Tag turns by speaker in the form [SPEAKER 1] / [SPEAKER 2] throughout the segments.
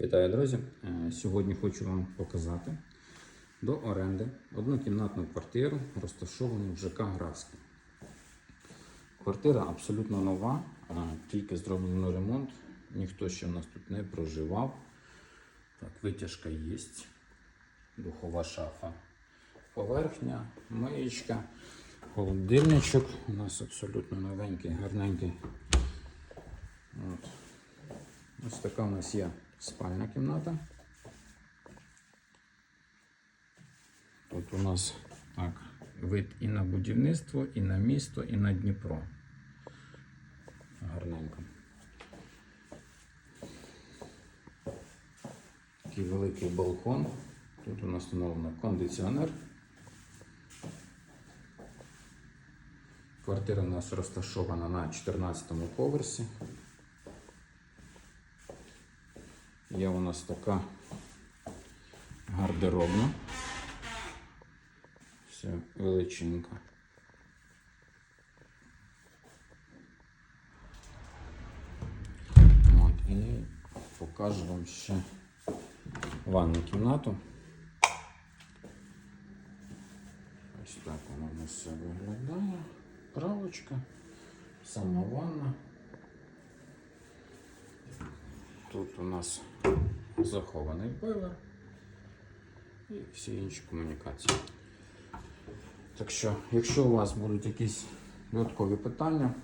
[SPEAKER 1] Вітаю, друзі! Е, Сьогодні хочу вам показати до оренди однокімнатну квартиру, розташовану в ЖК Градський. Квартира абсолютно нова, е, тільки зроблено ремонт. Ніхто ще в нас тут не проживав. Так, витяжка є, духова шафа, поверхня, миєчка, холодильничок. У нас абсолютно новенький, гарненький. От. Ось така у нас є спальна кімната. Тут у нас так, вид і на будівництво, і на місто, і на Дніпро. Гарненько. Такий великий балкон. Тут у нас встановлено кондиціонер. Квартира у нас розташована на 14 поверсі. Є у нас така гардеробна. Все величенька. От, і покажу вам ще ванну кімнату. Ось так вона у нас все виглядає. Правочка, сама ванна. Тут у нас захований бойлер і всі інші комунікації. Так що, якщо у вас будуть якісь додаткові питання,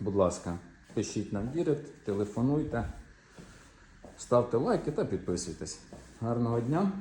[SPEAKER 1] будь ласка, пишіть нам дірект, телефонуйте, ставте лайки та підписуйтесь. Гарного дня!